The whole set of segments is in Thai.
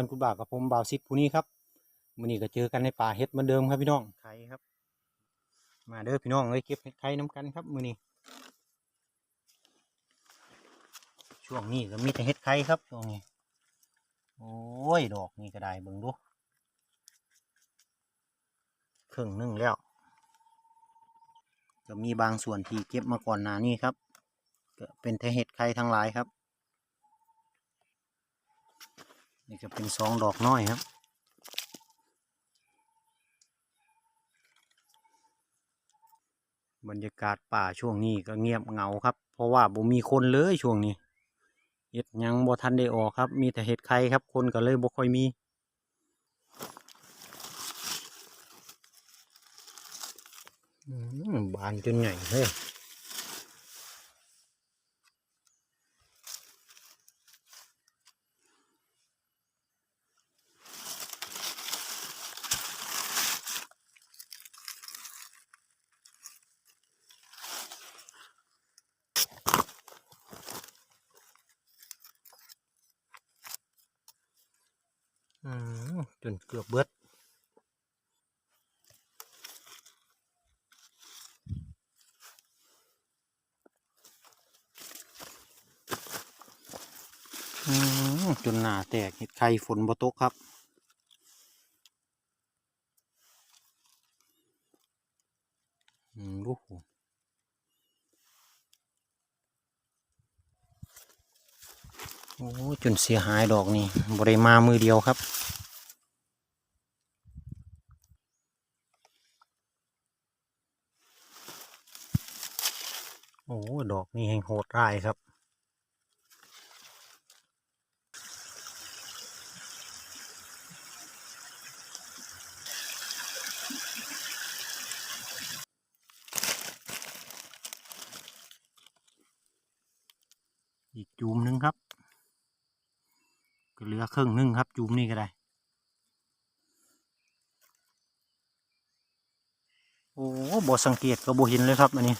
บ้านกุดบ่าวกับผมบ่าวซิดผู้นี้ครับมื้อนี้ก็เจอกันในป่าเฮ็ดเหมือนเดิมครับพี่น้องไข่ครับ มาเด้อพี่น้องเอ้ยเก็บเห็ดไข่น้ำกันครับมื้อนี้ช่วงนี้ก็มีแต่เห็ดไข่ครับช่วงนี้โอ้ยดอกนี่ก็ได้เบิ่งดูครึ่งหนึ่งแล้วก็มีบางส่วนที่เก็บมาก่อนหน้านี้ครับ ก็เป็นแต่เห็ดไข่ทั้งหลายครับ นี่ก็เป็นสองดอกน้อยครับบรรยากาศป่าช่วงนี้ก็เงียบเหงาครับ เพราะว่าบ่มีคนเลยช่วงนี้เห็ดยังบ่ทันได้ออกครับ มีแต่เห็ดไข่ครับ คนก็เลยบ่ค่อยมี บานจนใหญ่เฮ้ย จนเกือบเบิดจนหนาแตกเห็ดไข่ฝนบ่ตกครับอืมลูก โอ้จนเสียหายดอกนี่บริมามือเดียวครับ โอ้ดอกนี่แห่งโหดร้ายครับอีกจูมหนึงครับ เหลือครึ่งหนึงครับจูมนี่ก็ได้ โอ้บ่สังเกตก็บ่เห็นเลยครับอันนี้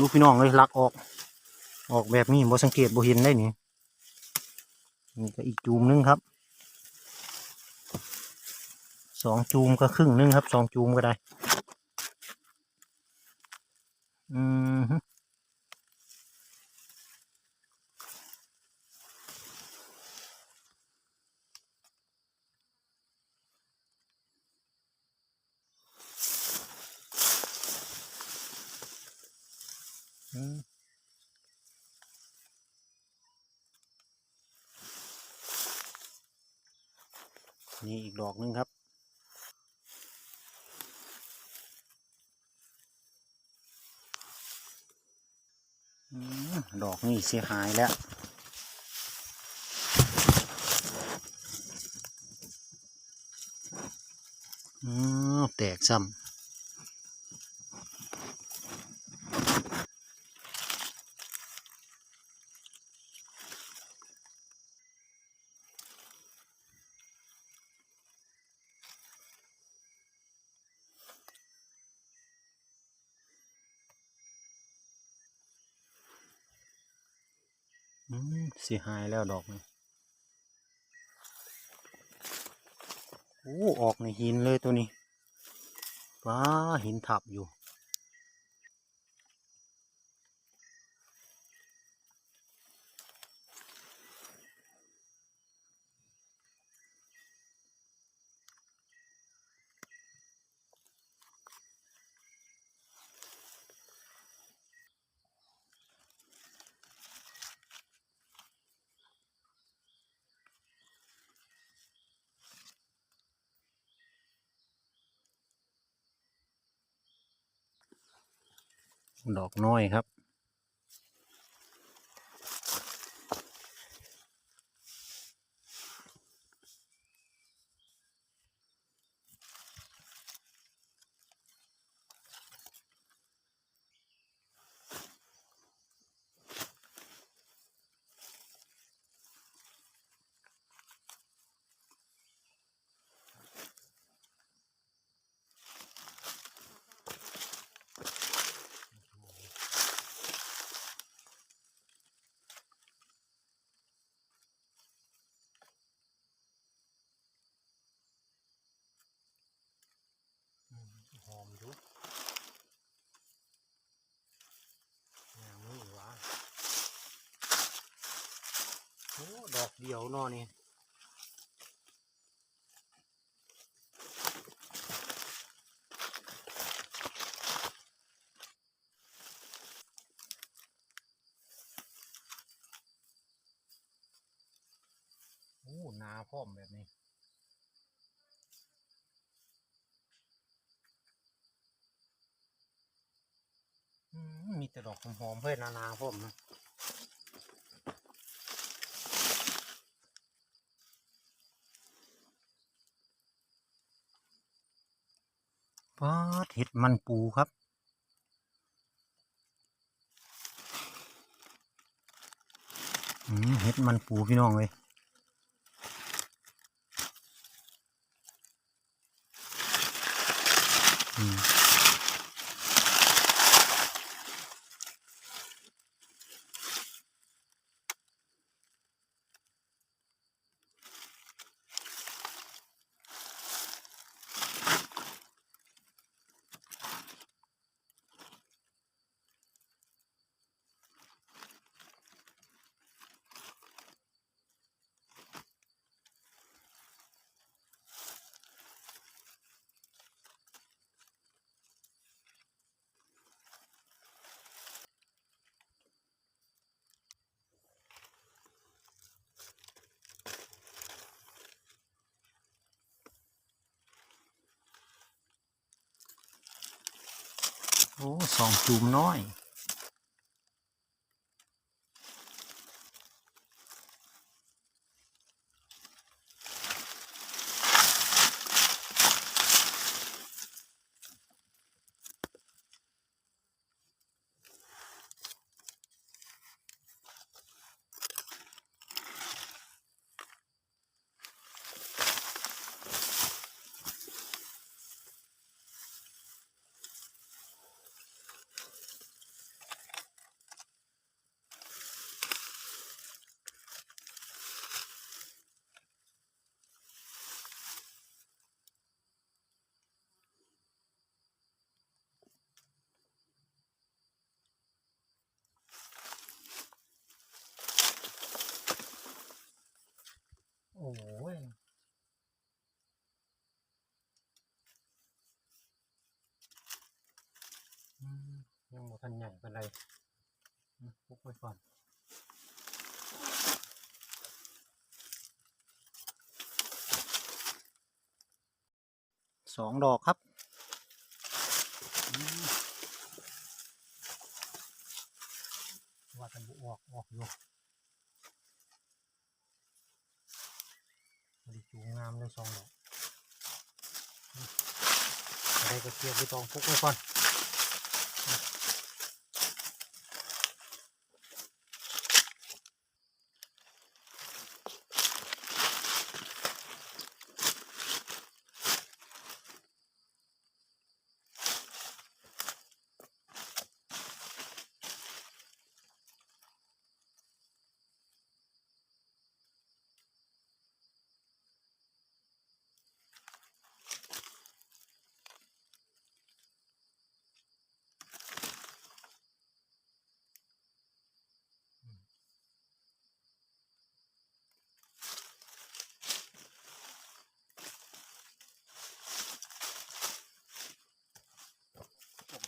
ลูกพี่น้องเลยลักออก ออกแบบนี้บ่สังเกตบ่เห็นได้นี่นี่ก็อีกจูมหนึงครับสองจูมก็ครึ่งหนึงครับสองจูมก็ได้ อืม นี่อีกดอกหนึงครับ ดอกนี่เสียหายแล้วอแตกซ้ำ สียหายแล้วดอกนี่โอ้ออกในหินเลยตัวนี้ว้าหินทับอยู่ ดอกน้อยครับ อ อกเดียวเนอนี่โอ้นาพร้อมแบบนี้มมีแต่ดอกหอมๆเพื่อนนานาพร้อมนะ ป๊าดเห็ดมันปูครับอืมเห็ดมันปูพี่น้องเลย สองจุ่มน้อย โอ้ยอืมยังหมดทันใหญ่เป็นไรพุกไว้ก่อนสองดอกครับอืมว่ากันบุออกออกอยู่บริจูง องดอกอืมอะไรก็เทียมไปตองพุกไว้ก่อนอืม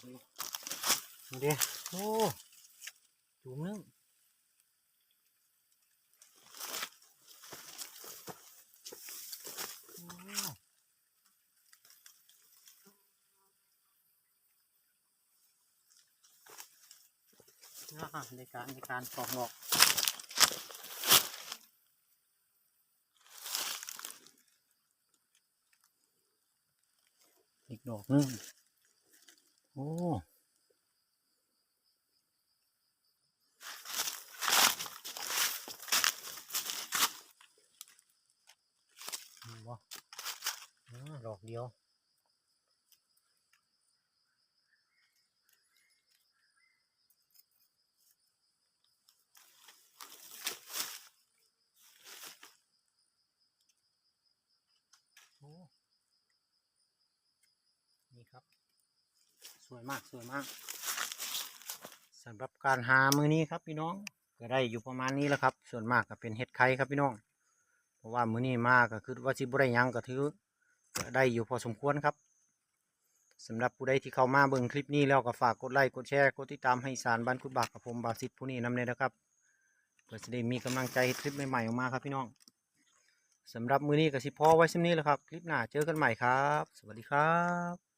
นี่ เด้โอ้จุ่มนึงอ้อ่าในการในการสองดอกอีกดอกนึงโอ้ บ่อ่าดอกเดียวโอ้นี่ครับ สวยมากสวยมากสำหรับการหามือนี้ครับพี่น้องก็ได้อยู่ประมาณนี้แล้วครับ ส่วนมากก็เป็นเห็ดไข่ครับพี่น้อง เพราะว่ามื้อนี้มาก็คือว่าสิบ่ได้ยังก็ถือได้อยู่พอสมควรครับสำหรับผู้ใดที่เข้ามาเบิ่งคลิปนี้แล้วก็ฝากกดไลค์กดแชร์กดติดตามให้สารบ้านคุณบักกับผมบาสิทธิ์ผู้นี้นำเลยนะครับเพื่อจะได้มีกำลังใจคลิปใหม่ๆออกมาครับพี่น้องสำหรับมื้อนี้ก็สิพอไว้เช่นนี้แหละครับ คลิปหน้าเจอกันใหม่ครับ สวัสดีครับ